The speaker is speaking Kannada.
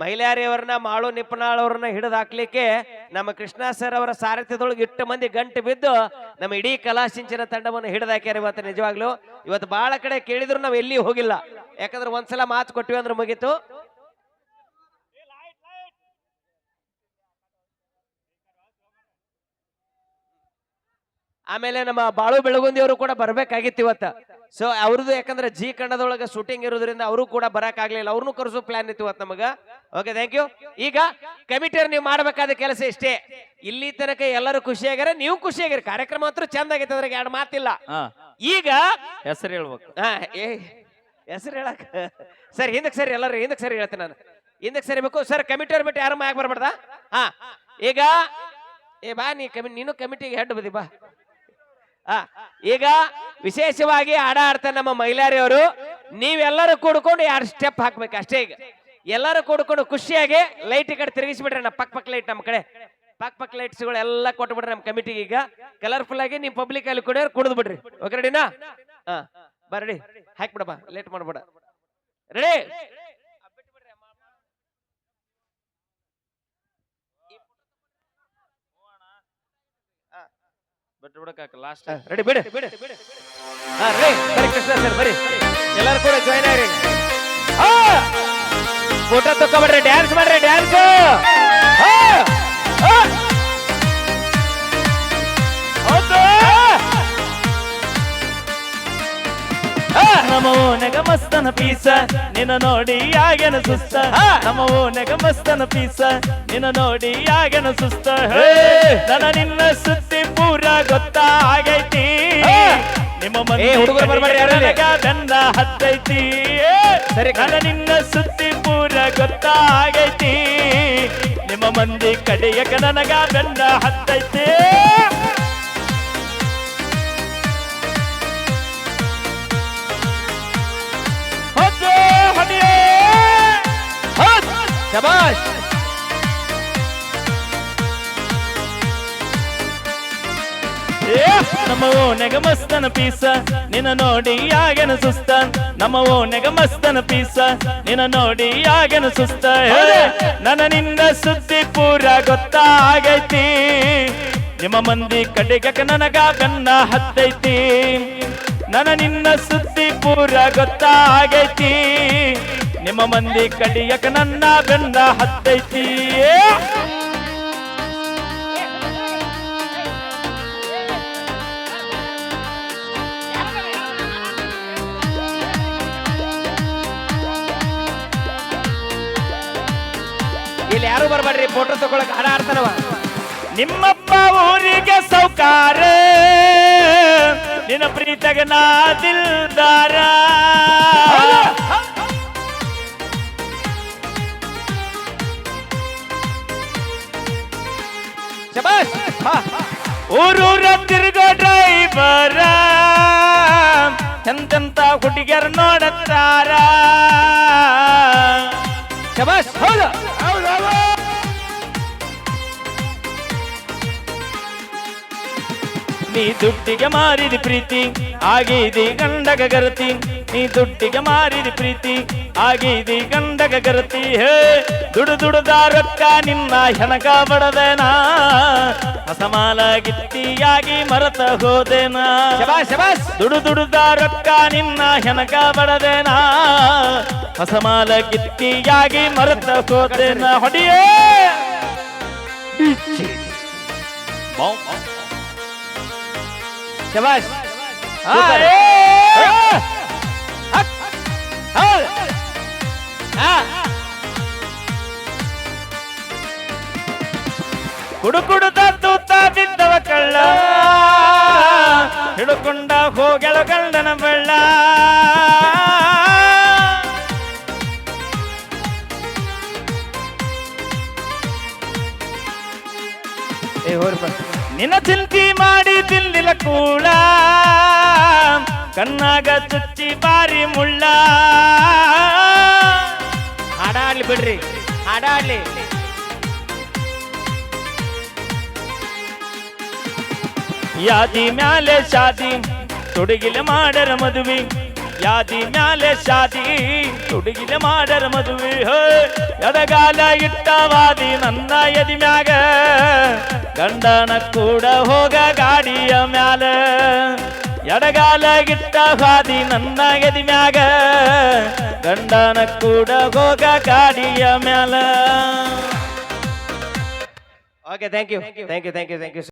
ಮಹಿಳೆಯರವ್ರನ್ನ ಮಾಳು ನಿಪ್ಪನಾಳವ್ರನ್ನ ಹಿಡಿದು ಹಾಕ್ಲಿಕ್ಕೆ ನಮ್ಮ ಕೃಷ್ಣ ಸರ್ ಅವರ ಸಾರಥ್ಯದೊಳಗೆ ಇಟ್ಟು ಮಂದಿ ಗಂಟು ಬಿದ್ದು ನಮ್ಮ ಇಡೀ ಕಲಾಸಿಂಚನ ತಂಡವನ್ನು ಹಿಡಿದಾಕ್ಯಾರ ಇವತ್ತು ನಿಜವಾಗ್ಲು. ಇವತ್ತು ಬಹಳ ಕಡೆ ಕೇಳಿದ್ರು ನಾವು ಎಲ್ಲಿ ಹೋಗಿಲ್ಲ. ಯಾಕಂದ್ರೆ ಒಂದ್ಸಲ ಮಾತು ಕೊಟ್ಟಿವಿ ಅಂದ್ರೆ ಮುಗೀತು. ಆಮೇಲೆ ನಮ್ಮ ಬಾಳು ಬೆಳಗುಂದಿಯವರು ಕೂಡ ಬರ್ಬೇಕಾಗಿತ್ತು ಇವತ್ತ. ಸೊ ಅವ್ರದ್ದು ಯಾಕಂದ್ರೆ ಜಿ ಕನ್ನಡದೊಳಗೆ ಶೂಟಿಂಗ್ ಇರೋದ್ರಿಂದ ಅವರು ಕೂಡ ಬರಕ್ ಆಗ್ಲಿಲ್ಲ ಅವ್ರನ್ನೂ ಕರೆಸೋ ಪ್ಲಾನ್ ಇತ್ತು ಇವತ್ತು ನಮಗ. ಓಕೆ ಥ್ಯಾಂಕ್ ಯು ಈಗ ಕಮಿಟಿಯರ್ ನೀವು ಮಾಡಬೇಕಾದ ಕೆಲಸ ಇಷ್ಟೇ. ಇಲ್ಲಿ ತನಕ ಎಲ್ಲರೂ ಖುಷಿಯಾಗ್ಯಾರ ನೀವು ಖುಷಿಯಾಗಿರಿ ಕಾರ್ಯಕ್ರಮ ಅಂತೂ ಚಂದ ಆಗೈತೆ ಅದ್ರಾಗ ಎರಡು ಮಾತಿಲ್ಲ. ಈಗ ಹೆಸರು ಹೇಳ್ಬೇಕು. ಹಾ ಏ ಹೆಸರು ಹೇಳಕ್. ಸರ್ ಹಿಂದಕ್ಕೆ ಸರಿ ಎಲ್ಲರೂ ಹಿಂದಕ್ಕೆ ಸರಿ ಹೇಳ್ತೇನೆ ನಾನು. ಹಿಂದಕ್ಕೆ ಸರಿಬೇಕು ಸರ್ ಕಮಿಟಿಯವ್ರು ಬಿಟ್ಟು ಯಾರು ಯಾಕೆ ಬರ್ಬಾರ್ದ? ಹಾ. ಈಗ ಏ ಬಾ ನೀ ಕಮಿ ನೀನು ಕಮಿಟಿಗೆ ಹೆಡ್ ಬದಿ ಬಾ. ಆ ಈಗ ವಿಶೇಷವಾಗಿ ಆಡ ಆಡ್ತಾರೆ ನಮ್ಮ ಮಹಿಳೆಯರು ನೀವೆಲ್ಲರೂ ಕೂಡ್ಕೊಂಡು ಎರಡು ಸ್ಟೆಪ್ ಹಾಕ್ಬೇಕು ಅಷ್ಟೇ ಈಗ. ಎಲ್ಲರೂ ಕೂಡ್ಕೊಂಡು ಖುಷಿಯಾಗಿ ಲೈಟ್ ಈ ಕಡೆ ತಿರುಗಿಸ್ಬಿಡ್ರಿ ನಮ್ಮ ಪಕ್ ಪಕ್ ಲೈಟ್ ನಮ್ಮ ಕಡೆ. ಪಕ್ ಪಕ್ ಲೈಟ್ಸ್ಗಳು ಎಲ್ಲ ಕೊಟ್ಬಿಡ್ರಿ ನಮ್ಮ ಕಮಿಟಿಗೆ ಈಗ. ಕಲರ್ಫುಲ್ ಆಗಿ ನೀವು ಪಬ್ಲಿಕ್ ಅಲ್ಲಿ ಕುಡಿಯೋರು ಕುಡಿದು ಬಿಡ್ರಿ ಓಕೆ ರೆಡಿನಾ ಹಾ ಬರ್ರಿ ಹಾಕ್ಬಿಡಪ್ಪ ಲೇಟ್ ಮಾಡ್ಬೇಡ. ರೆಡಿ ಬಿಟ್ಟು ಬಿಡಕ್ಕ ಲಾಸ್ಟ್ ರೆಡಿ ಬಿಡಿ. ಹಾ ರೆಡಿ ಬರಿ ಕೃಷ್ಣ ಸರ್ ಬರಿ ಎಲ್ಲರೂ ಕೂಡ ಜಾಯ್ನ್ ಆಗ್ರಿ. ಫೋಟೋ ತಕೊಂಡ್ರಿ ಡ್ಯಾನ್ಸ್ ಮಾಡ್ರಿ ಡ್ಯಾನ್ಸ್ ಓನೆಗ ಮಸ್ತನ ಪೀಸ ನಿನ್ನ ನೋಡಿ ಆಗನ ಸುಸ್ತ. ಹಾ. ನಮ್ಮ ಓನೆಗ ಮಸ್ತನ ಪೀಸ ನಿನ್ನ ನೋಡಿ ಆಗನ ಸುಸ್ತ. ನನ್ನ ನಿನ್ನ ಸುತ್ತಿ ಪೂರ ಗೊತ್ತ ಆಗೈತಿ. ನಿಮ್ಮ ಮನೆ ಹುಡುಗ ಹುಡುಗರು ಬೆಂದ ಹತ್ತೈತಿ. ಸರಿ, ನನ್ನ ನಿನ್ನ ಸುದ್ದಿ ಪೂರ ಗೊತ್ತಾಗೈತಿ. ನಿಮ್ಮ ಮಂದಿ ಕಡೆಯಕ ನನಗ ಬೆನ್ನ ಹತ್ತೈತಿ. ಶಬಾಷ್. ನಮ್ಮ ಓನೆಗ ಮಸ್ತನ ಪೀಸ ನಿನ್ನ ನೋಡಿ ಆಗನ ಸುಸ್ತ? ನಮ್ಮ ಓನೆಗ ಮಸ್ತನ ಪೀಸ ನಿನ್ನ ನೋಡಿ ಆಗನ ಸುಸ್ತ? ನನ್ನ ನಿನ್ನ ಸುದ್ದಿ ಪೂರ ಗೊತ್ತಾಗೈತಿ. ನಿಮ್ಮ ಮಂದಿ ಕಡೆಗಕ ನನಗ ಕನ್ನ ಹತ್ತೈತಿ. ನನ್ನ ನಿನ್ನ ಸುದ್ದಿ ಪೂರ ಗೊತ್ತಾಗೈತಿ. ನಿಮ್ಮ ಮಂದಿ ಕಡಿಯಕ ನನ್ನ ಬೆನ್ನ ಹತ್ತೈತಿ. ಇಲ್ಲಿ ಯಾರು ಬರ್ಬೇಡ್ರಿ ಫೋಟೋ ತಗೊಳಕ್ ಹಾಡ ಆಡ್ತಾನವ. ನಿಮ್ಮಪ್ಪ ಊರಿಗೆ ಸೌಕಾರ. ನಿನ್ನ ಪ್ರೀತಗ ನಾ ದಿಲ್ದಾರ. ಊರೂರ ತಿರುಗೋ ಡ್ರೈವರ. ಎಂತೆಂತ ಹುಡುಗಿಯರು ನೋಡತ್ತಾರ. ಶಬಾಷ್ ಹೌದು. ನೀ ದುಡ್ಡಿಗೆ ಮಾರಿದ ಪ್ರೀತಿ ಆಗಿದಿ ಗಂಡಗ ಗರತಿ. ನೀ ದುಡ್ಡಿಗೆ ಮಾರಿದ ಪ್ರೀತಿ ಆಗಿದಿ ಗಂಡಗ ಗರತಿ. ಹೇ ದುಡು ದುಡುದ ರೊಕ್ಕ ನಿನ್ನ ಹೆಣಕ ಬಡದನಾ? ಅಸಮಾಲ ಗಿತ್ತಿಯಾಗಿ ಮರತ ಹೋದೆನಾ? ದುಡು ದುಡುದ ರೊಕ್ಕ ನಿನ್ನ ಹೆಣಕ ಬಡದೆನಾ? ಅಸಮಾಲ ಗಿತ್ತಿಯಾಗಿ ಮರತ ಹೋದೆನಾ? ಹೊಡಿಯೇ! ಶಬಾಷ್! ಹಿಡುಕೊಂಡ ಹೋಗೆಳು ಗಂಡನ ಬಳ್ಳ. ನಿನ್ನ ಚಿಂತಿ ಮಾಡಿ ತಿಂದಿಲ್ಲ ಕೂಡ ಕಣ್ಣಾಗ ಚುಚ್ಚಿ ಬಾರಿ ಮುಳ್ಳ. ಹಾಡಾಡ್ಲಿ ಬಿಡ್ರಿ, ಹಾಡಾಡ್ಲಿ. ಯಾದಿ ಮ್ಯಾಲೆ ಶಾದಿ ತೊಡಗಿಲೆ ಮಾಡರ ಮದುವೆ. ಯಾದಿ ಮ್ಯಾಲೆ ಶಾದಿ ಹುಡುಗಿಲೆ ಮಾಡರ ಮದುವೆ. ಎಡಗಾಲ ಇಟ್ಟವಾದಿ ನನ್ನ ಎದಿ ಮ್ಯಾಗ. ಗಂಡನ ಕೂಡ ಹೋಗ ಗಾಡಿಯ ಮ್ಯಾಲ. ಎಡಗಾಲ ಗಿಟ್ಟವಾದಿ ನನ್ನ ಎದಿ ಮ್ಯಾಗ. ಗಂಡನ ಕೂಡ ಹೋಗ ಗಾಡಿಯ ಮ್ಯಾಲ. Okay thank you thank you thank you thank you